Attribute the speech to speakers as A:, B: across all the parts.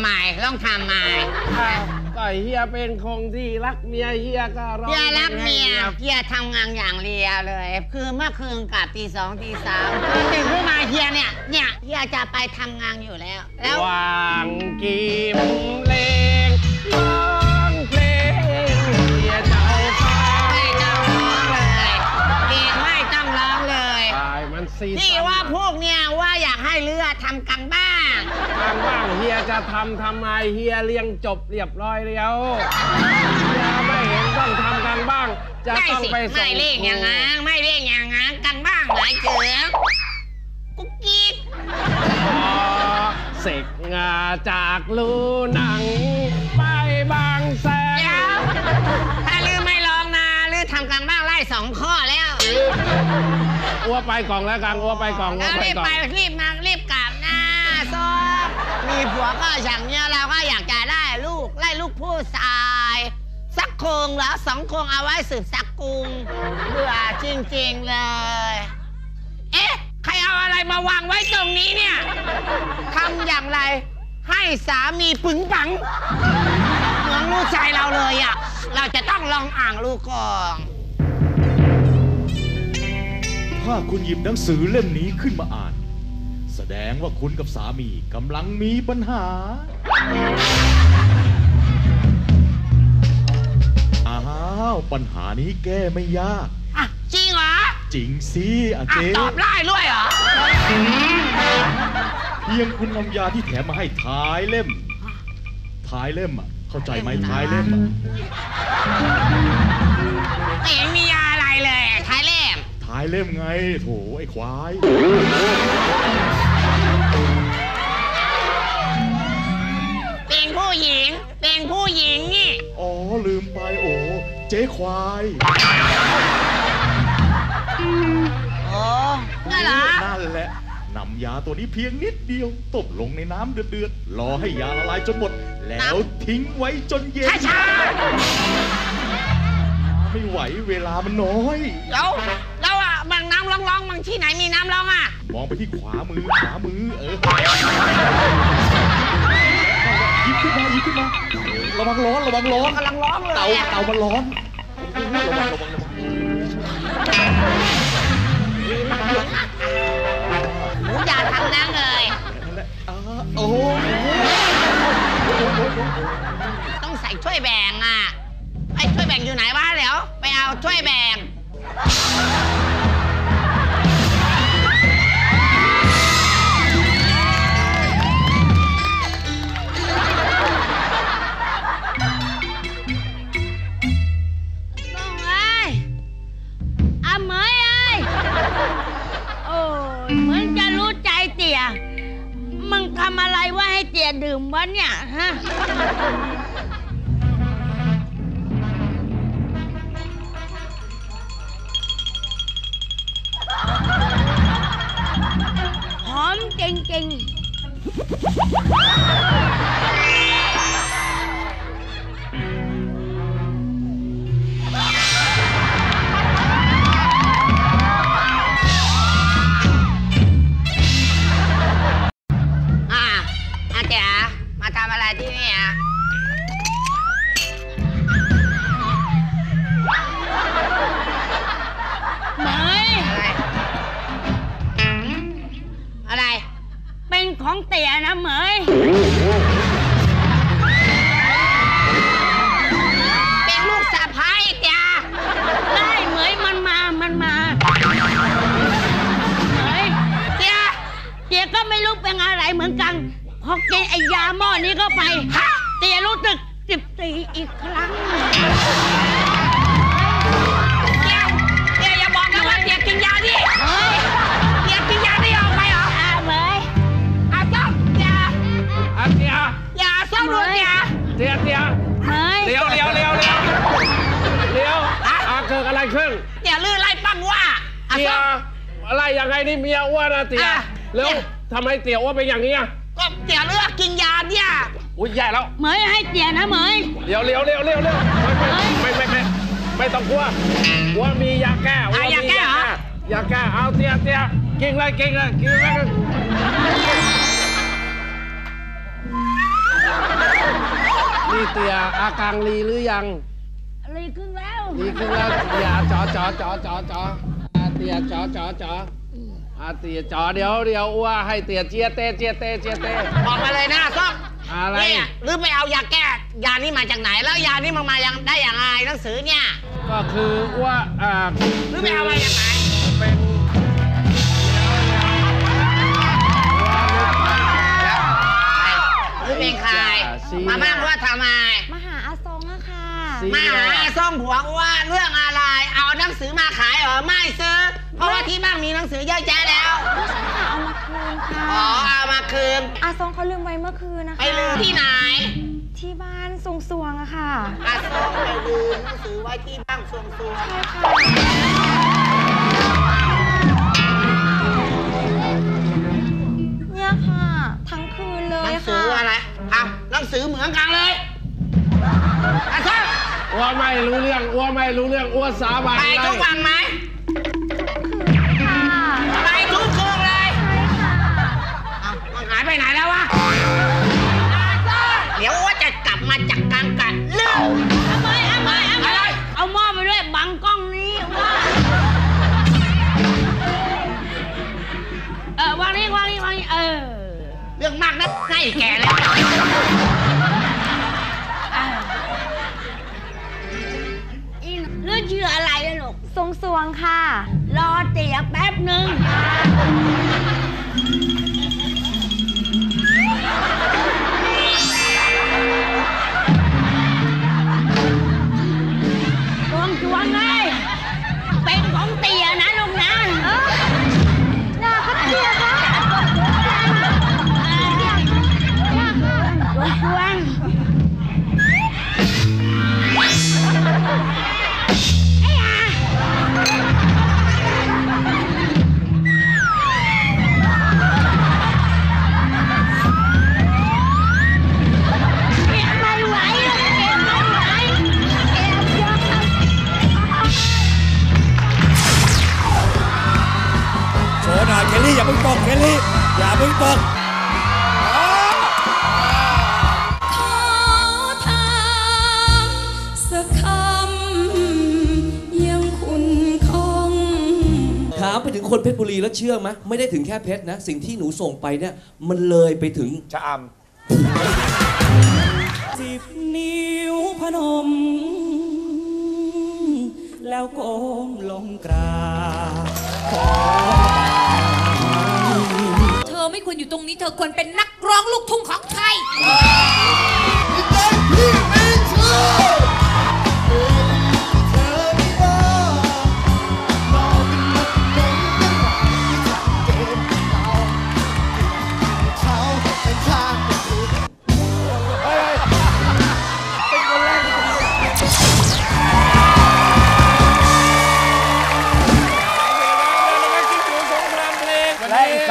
A: ใหม่ลองทำใหม่
B: อ้าวก็เฮียเป็นคงที่รักเมียเฮียก็ร้อง
A: เฮียรักเมีย
B: ให้
A: เฮียทำงานอย่างเรียวเลย คือเมื่อคืนกลับตีสองตีสามคือตื่นขึ้นมาเฮียเนี่ยเนี่ยเฮียจะไปทำงานอยู่แล้ว แล้ว
B: วางกีมเล
A: ตา
B: ยมันซี
A: ที่ว่าพวกเนี่ยว่าอยากให้เรือทำกันบ้าง
B: ทางบ้างเฮียจะทำทำไมเฮียเลี้ยงจบเรียบร้อยแล้วเฮียไม่เห็นต้องทำกันบ้าง จะ
A: ไม่
B: ต้อง
A: สิ
B: ไปส่ง
A: ไม่เรียกอย่างนั้นไม่เรียกอย่างนั้นกันบ้างหลายเถือกุ๊กกิ๊ก
B: ขอเสกงาจากลูหนัง ไปบางแส
A: เดี๋ย
B: น
A: วถ้าลือไม่ลองนะลือทำกันบ้างไล่สองข้อแล้ว
B: อ้วไปกล่องแล้วกันอ้วไปกล่องอ้
A: แล้วว
B: ไป
A: รีบ
B: กล่อง
A: ไปรีบมารีบกลับนะซอบมีผัวก็อย่างเนี้ยเราก็อยากจะได้ลูกไล่ลูกผู้ชาย สักโครงแล้วสองโครงเอาไว้สืบสักกุงเบื่อจริงๆเลย เอ๊ะ ใครเอาอะไรมาวางไว้ตรงนี้เนี่ยทำอย่างไร ให้สามีปึงปัง เหมือนลูกชายเราเลยอะ เราจะต้องลองอ่างลูกก่อน
C: ถ้าคุณหยิบหนังสือเล่มนี้ขึ้นมาอ่าน แสดงว่าคุณกับสามีกำลังมีปัญหา อ้าว ปัญหานี้แก้ไม่ยาก
A: อะจริงเหรอ
C: จริงสิอา
A: อะ
C: เจ๊
A: ตอบได้ด้วยเหรอ
C: เพียงคุณนำยาที่แถมมาให้ท้ายเล่ม ท้ายเล่มอะ เข้าใจไหมท้ายเล่มอะ
A: ไม่เห็นมียาอะไรเลยอะท้ายเล่ม
C: ท้ายเล่มไง โถไอ้ควาย
A: เป็นผู้หญิง เป็นผู้หญิงนี่
C: อ๋อ ลืมไปโอ้เจ๊ควาย
A: โอ้นั่นเหรอ
C: นั่นแหละนำยาตัวนี้เพียงนิดเดียวตบลงในน้ำเดือดๆรอให้ยาละลายจนหมด แล้วทิ้งไว้จนเย็น
A: ช้าช้า
C: ไม่ไหวเวลามันน้อย
A: ๆแล้วแล้วอะ บางน้ำร้องๆบางที่ไหนมีน้ำร้องอะ
C: มองไปที่ขวามือ ขวามือ เออหยิบขึ้นมาหยิบขึ้นมา ระวังร้อน ระวังร้อน
A: กำลังร้องเลย
C: เตา
A: อะ
C: เตามันร้อนระวังระวังระวัง
A: หนูอย่าทำน้ำเลย
C: นั่นแหละอ่าโอ้โห
A: ต้องใส่ถ้วยแบ่งอะไอ้ถ้วยแบ่งอยู่ไหนวะเดี๋ยวไปเอาถ้วยแบ่ง
D: เหมือนจะรู้ใจเตี่ย มึงทำอะไรว่าให้เตี่ยดื่มวะเนี่ยฮะ หอมจริงๆ
A: เป็
D: นอะไรเหมือนกัน พอกินไอ้ยาหม้อนี้เข้าไปเตี๋ยรู้สึกจิบตีอีกครั้ง
A: เจ้าเจ้าอย่าบอกนะว่าเจ้ากินยาดิ
D: เฮ้ย
A: เจ้ากินยาดิออกไปเหรอ
D: อาเหมย
A: อาส้มเจ้า
B: อันเดีย
A: อย่าส้มดูเจ้า
B: เดียเดีย
D: เหมย
B: เลี้ยวเลี้ยวเลี้ยวเลี้ยวเลี้ยวอาเกิดอะไรขึ้น
A: เจ้าลื่นไล่ปั้นว่าอา
B: เตีย
A: ส้ม
B: อะไรยังไงนี่เมียอ้วนนะเตีย
A: อะ
B: แล้ว
A: เนี่ย
B: ทำไมเตียอ้วนเป็นอย่างนี้อะ
A: ก็เจ้าเลือกกินยาเนี่ย
B: อุ้ยแย่แล้ว
D: เหมยให้เตี๋ยนะเหมย
B: เลี้ยวเลี้ยวเลี้ยวเลี้ยวเลี้ยวไม่ไม่ไม่ไม่ไม่ต้องกลัวกลัวมียาแก้กลัวมียาแก้ยาแก้เอาเตียเตียกินเลยกินเลยกินเลยที่เตียอาการลีหรือยัง
D: อะไรครึ่งแล้ว
B: ดีขึ้นแล้วอย่าจอจอจอจอจออาเตียจอจอจอ อาเตียจอเดี๋ยวเดี๋ยวอ้วให้เตียเจียเตเจียเตเจียเต
A: บอกมาเลยนะส้ม
B: อะไร
A: เนี่ยหรือไปเอายาแก้ยานี่มาจากไหน แล้วยานี่มันมายังได้อย่างไรหนังสือเนี่ย
B: ก็คือว่าอ่า
A: หรือไปเอามาจากไหน
B: เป็น
A: มา
E: หา
A: ส้มผัวว่าเรื่องอะไร เอาหนังสือมาขายเหรอไม่ซื้อ เพราะว่าที่บ้านมีหนังสือเยอะแยะแล้ว
E: ไม่ใช่ค่ะเอามาคืนค่ะ
A: อ๋อเอามาคืน
E: อาซองเขาลืมไว้เมื่อคืนนะคะ
A: ไปลืมที่ไหน
E: ที่บ้านทรงสวงอะค่ะ
A: อาส้มไปลืมหนังสือไว้ที่บ้านทรงตัว
E: ใช่ค่ะเนี่ยค่ะ ทั้งคืนเล
A: ห
E: ย
A: นังสื
E: ค่ะ
A: ออะไรเอาหนังสือเหมือนกันเลยอาส้ม
B: อ้วไม่รู้เรื่องอ้วไม่รู้เรื่องอ้วสาบาน
A: ไป
B: เล
A: ทุก
B: ย
A: วันไหม
E: ค่ะ
A: ไปทุกคืนเลย
E: ใช่ค่ะ
A: เอามันหายไปไหนแล้ววะอาส้มเดี๋ยวว่าจะกลับมาจากกลางกันเรื่อง
D: เอาไม้เอาไม้เอา
A: อะ
D: ไม้
A: ไร
D: เอาหม้อไปด้วยบังกล้องนี้ว่าเออวางนี่วางนี่วางนี่เออ
A: เรื่องมากนะใกล้แก่แล้ว
E: สวงค่ะ
D: รอเตี๋ยแป๊บหนึ่
F: ง ตกเคลลี่อย่าเพิ่งตก
G: ขอถามสักคำยังคุณคง
F: ถามไปถึงคนเพชรบุรีแล้วเชื่อไหมไม่ได้ถึงแค่เพชรนะ สิ่งที่หนูส่งไปเนี่ย มันเลยไปถึง
B: ชะอ
G: สิบนิ้วพนม แล้วก้มลงกราบ
H: เธอ ไม่ควรอยู่ตรงนี้ เธอควรเป็นนักร้องลูกทุ่งของไทย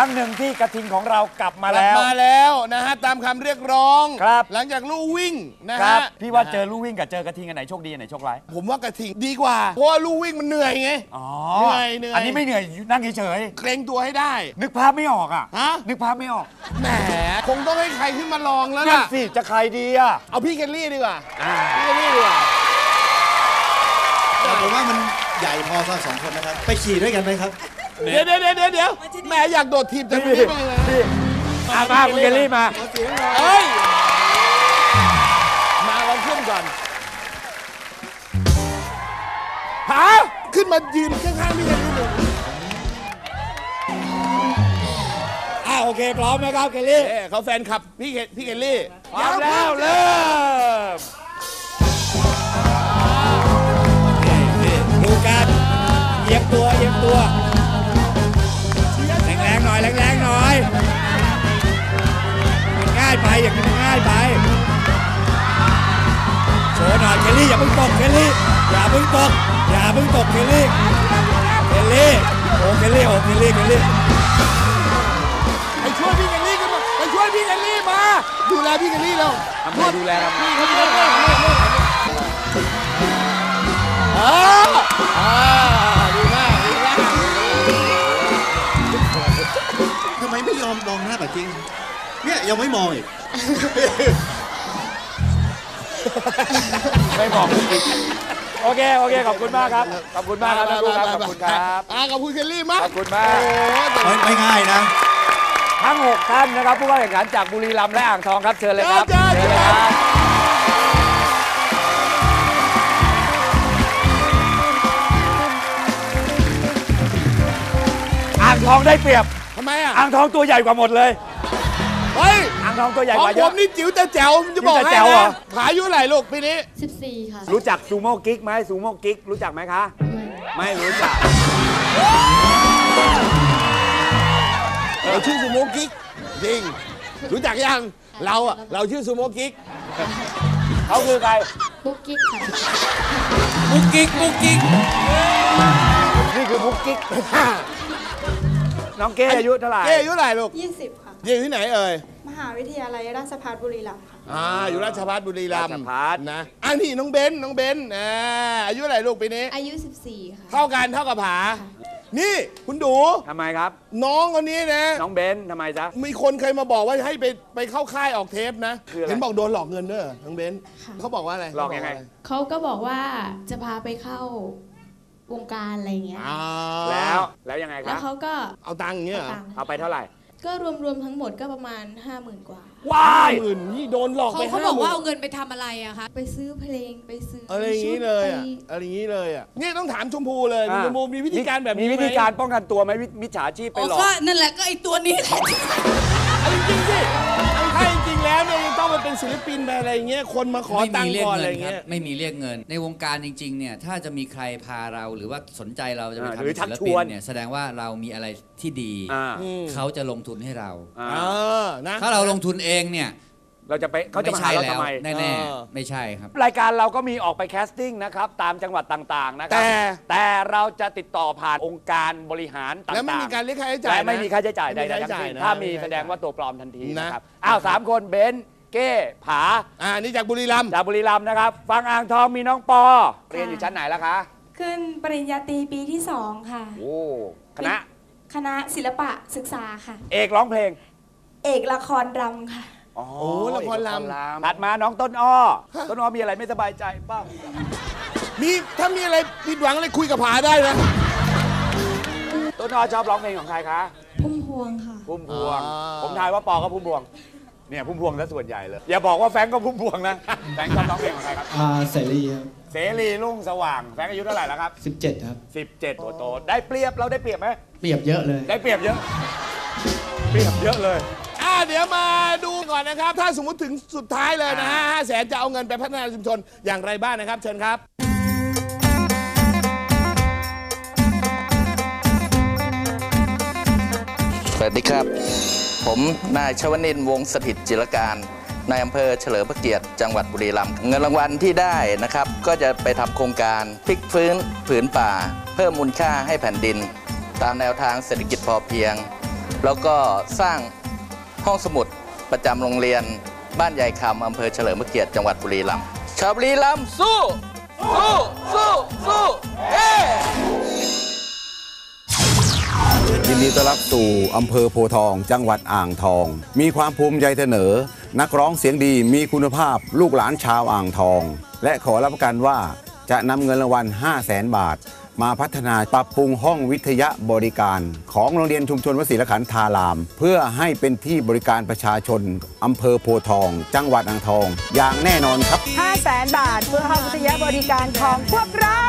F: และอีกครั้งหนึ่งที่กระทิงของเรากลับมาก
I: ลับ
F: แล้ว
I: มาแล้วนะฮะตามคำเรียกร้อง
F: ครับ
I: หลังจากลู่วิ่งนะ
F: ครั
I: ฮะ
F: บ พี่ว่าเจอลู่วิ่งกับเจอกระทิงอันไหนโชคดีอันไหนโชคร้าย
I: ผมว่ากระทิงดีกว่า เพราะว่าลู่วิ่งมันเหนื่อยไง
F: อ๋อ
I: เหนื่อยเหนื่อย
F: อันนี้ไม่เหนื่อยนั่งเฉย
I: เกรงตัวให้ได้
F: ๆนึกภาพไม่ออกอะ
I: ฮะ
F: นึกภาพไม่ออก
I: แหมคงต้องให้ใครขึ้นมาลองแล้ว
F: นั่น
I: ล่ะ
F: สิจะใครดีอะ
I: เอาพี่เคลลี่ดีกว่าพี่เคลลี่ดีกว่า
J: แต่ผมว่ามันใหญ่พอสำหรับสองคนนะครับ ไปขี่ด้วยกันไหมครับ
I: เดี๋ยวเดี๋ยวเดี๋ยวเดี๋ยวแหมอยากโดดทีมจังเลยไม่เลย
F: มามาคุณเคลลี่มา
I: เอ้ย มาลองขึ้นก่อนหาขึ้นมายืนข้างๆพี่เคลลี่เลย
F: อ่าโอเคพร้อมนะครับเคลลี่
I: เอ้ยเขาแฟนคลับพี่เคพี่เคลลี่
F: พร้อมแล้วเริ่มนี่ดูกันเหยียบตัวเหยียบตัวแรง ๆหน่อยแรงๆหน่อยมันง่ายไปอย่างนี้มันง่ายไปโชว์หน่อยเคลลี่อย่าเพิ่งตกเคลลี่อย่าเพิ่งตกอย่าเพิ่งตกเคลลี่เคลลี่โอ้เคลลี่โอ้เคลลี่เคลลี่
I: ไปช่วยพี่เคลลี่กันมาไปช่วยพี่เคลลี่มาดูแลพี่เคลลี่แล้วทำไมดูแลครับพี่เขาดูแลเออ อมม
J: องหน้าแบบจริง เนี่ยยังไม่มองอีก
I: ไม่บอกกุ๊กกิ๊ก
F: โอเค โอเค ขอบคุณมากครับ ขอบคุณมากครับทั้งคู่ครับ ขอบคุณครับ
I: อ่าขอบคุณเคลลี่มาก
F: ขอบคุณมาก
I: โอ้
J: ไม่ไม่ง่ายนะ
F: ทั้ง 6 ท่านนะครับ ผู้เข้าแข่งขันจากบุรีรัมย์และอ่างทองครับ เชิญเลยครับ
I: เชิญ
F: เชิญเลยครับ อ่างทองได้เปรียบ
I: ทำไมอะ
F: อ่างทองตัวใหญ่กว่าหมดเลย
I: เฮ้ย
F: อ่างทองตัวใหญ่
I: ขอกง
F: ว่า
I: ผ
F: เย
I: ม
F: อะ
I: นี่จิ๋วแต่แจ๋วจะบอก
F: จิ๋วแต่
I: ให้
F: แจ๋วเหรอ
I: นะผาอายุเท่าไหร่ลูกปีนี้
E: 14 ค่ะ
F: รู้จักซูโม่กิ๊กไหมซูโม่กิ๊กรู้จักไหมคะ ไม่รู้จัก
I: เราชื่อซูโม่กิ๊กจริง รู้จักยัง เราอะเราชื่อซูโม่กิ๊ก
F: เขาคือใคร
E: ปุ๊กกิ๊กค่ะ
G: กุ๊กกิ๊กกุ๊กกิ๊ก
F: นี่คือบุ๊กกิ๊ก น้องเก้อายุเท่าไหร่
I: เก้อายุเท่าไหร่ลูก
E: 20 ค่ะ
I: เรียนที่ไหนเอ่ย
E: มหาวิทยาลัยราชภัฏบุรีรัมย์ค่ะ
I: อ่า อยู่ราชภัฏบุรีรัม
F: ราช
I: ย์
F: ภัฏ
I: นะอ่านี่น้องเบนซ์น้องเบนซ์อ่าอายุเท่าไหร่ลูกปีนี้
E: อายุ 14 ค่ะ
I: เท่ากันเท่ากับผา นี่คุณดู
F: ทำไมครับ
I: น้องคนนี้นะ
F: น้องเบนซ์ทำไมจ๊ะ
I: มีคนเคยมาบอกว่าให้ไปไปเข้าค่ายออกเทปนะ
F: คืออะไร
I: เห็นบอกโดนหลอกเงินด้วยเหรอน้องเบนซ์
E: ค่ะ
I: เขาบอกว่าอะไร
F: หลอกยังไง
E: เขาก็บอกว่าจะพาไปเข้า วงการอะไรอย่างเงี้ย
I: อ่า
F: แล้วแล้วยังไงค
E: แล้
F: รั
E: ว
F: บ
E: เขาก็
I: เอาตังค์อย่างเงี้ยเหรอ
E: ตังค์
F: เอาไปเท่าไหร่
E: ก็รวมๆทั้งหมดก็ประมาณ 50,000 กว่า
F: ว้าย
I: หมื่นนี่โดนหลอก
H: เขา
I: ไป
H: เขา
I: ห้า
H: บอก
I: หมื่
H: ว่านเอาเงินไปทำอะไรอะคะ
E: ไปซื้อเพลงไปซื้อ
I: อะไรอย่างงี้เลยอะ
E: ชุด
I: อะไรอย่างงี้เลยอะนี่ต้องถามชมพูเลย
F: อ่า
I: ชมพูมีวิธีการแบบนี้
F: มี
I: ไห
F: วิธีการป้องกันตัวไหมวิมิจฉาชีพไป
H: อ๋อ
F: หลอก
H: ก็นั่นแหละก็ไอตัวนี้แหละ
I: เอาจริงๆสิเอาถ้าจริงๆแล้วเนี่ยยังต้องมา เป็นศิลปินไปอะไรอย่างเงี้ยคนมาขอ
G: ไม่
I: ตัง
G: มี
I: ค์
G: เรียก
I: ก่อนอะ
G: เงิ
I: ไร
G: น
I: อย่าง
G: ครั
I: เงี้
G: บ
I: ย
G: ไม่มีเรียกเงิน ในวงการจริง ๆ เนี่ย ถ้าจะมีใครพาเราหรือว่าสนใจเราจะไป
F: อ่า
G: ทำ
F: หรือ
G: เป็น
F: ชัก
G: ศิล
F: ช
G: ปิน
F: วน
G: เนี่ยแสดงว่าเรามีอะไรที่ดี
F: อ่า
I: อืม
G: เขาจะลงทุนให้เรา
F: อ่า
I: เออนะ
G: ถ้าเราลงทุนเองเนี่ย
F: เราจะไปเขาจะมาหา
G: ใช่
F: เรา
G: แล้ว
F: ทำไม
G: แน่
I: เออ
G: ๆไม่ใช่ครับ
F: รายการเราก็มีออกไปแคสติ้งนะครับ ตามจังหวัดต่างๆนะครั
I: แต่
F: แต่เราจะติดต่อผ่านองค์การบริหารต่างๆ
I: แล้วไม่มีการเรียกค่าใช้จ่าย
F: และไม่มีค่าใช้จ่ายใด
I: ไม่มี
F: ๆทั้ง
I: ค่าใช้จ่าย
F: สิ้น
I: นะ
F: ถ้ามี
I: ไม่มี
F: แสดงว่าตัวปลอมทันที
I: นะ
F: นะครับอ้าวสามคนเบนซ์ เก้ผา
I: อ่านี่จากบุรีรัมย์
F: จากบุรีรัมย์นะครับ ฟังอ่างทองมีน้องปอ เรียนอยู่ชั้นไหนแล้วคะ
E: ขึ้นปริญญาตรีปีที่2ค่ะ
F: โอ้คณะ
E: คณะศิลปะศึกษาค่ะ
F: เอกร้องเพลง
E: เอกละครรำค่ะ
F: อ๋อ
I: โอ้ละครล
F: ถัดมาน้องต้นอ้อ ต้นอ้อมีอะไรไม่สบายใจเปล่าำ
I: มีถ้ามีอะไรผิดหวังอะไรคุยกับผาได้นะ
F: ต้นอ้อชอบร้องเพลงของใครคะ
E: พุ่มพวงค่ะ
F: พุ่มพวง
I: อ่า
F: ผมทายว่าปอก็พุ่มพวง เนี่ยพุ่มพวงซะส่วนใหญ่เลย อย่าบอกว่าแฟรงก์ก็พุ่มพวงนะ แฟรงก์ชอบร้องเพลงของใครครับ
K: อ่าเสรีครับ
F: เสรีรุ่งสว่าง แฟรงก์อายุเท่าไหร่แล้วครับ
K: 17 ครับ
F: 17โตโตได้เปรียบเราได้เปรียบไหม
K: เปรียบเยอะเลย
F: ได้เปรียบเยอะ เปรียบเยอะเลย
I: อ่าเดี๋ยวมาดูก่อนนะครับ ถ้าสมมติถึงสุดท้ายเลยนะฮะห้าแสนจะเอาเงินไปพัฒนาชุมชนอย่างไรบ้างนะครับ เชิญครับ
L: สวัสดีครับ ผมนายชวนินวงศ์สถิตจิรการนายอำเภอเฉลิมพระเกียรติจังหวัดบุรีรัมย์เงินรางวัลที่ได้นะครับ ก็จะไปทำโครงการพลิกฟื้นผืนป่า เพิ่มมูลค่าให้แผ่นดิน ตามแนวทางเศรษฐกิจพอเพียง แล้วก็สร้างห้องสมุดประจำโรงเรียน บ้านใหญ่คำอำเภอเฉลิมพระเกียรติจังหวัดบุรีรัมย์ชาวบุรีรัมย์สู้สู้สู้สู้เฮ้
M: ยินดีต้อนรับสู่อำเภอโพทอง จังหวัดอ่างทอง มีความภูมิใจเสนอ นักร้องเสียงดีมีคุณภาพลูกหลานชาวอ่างทอง และขอรับประกันว่าจะนำเงินรางวัล 5 0 0แสนบาท มาพัฒนาปรับปรุงห้องวิทยาบริการ ของโรงเรียนชุมชนวสีละขันธาราม เพื่อให้เป็นที่บริการประชาชนอำเภอโพทอง จังหวัดอ่างทอง อย่างแน่นอนครับ
N: 5 0 0แสนบาทเพื่อห้องวิทยาบริการของพวกเรา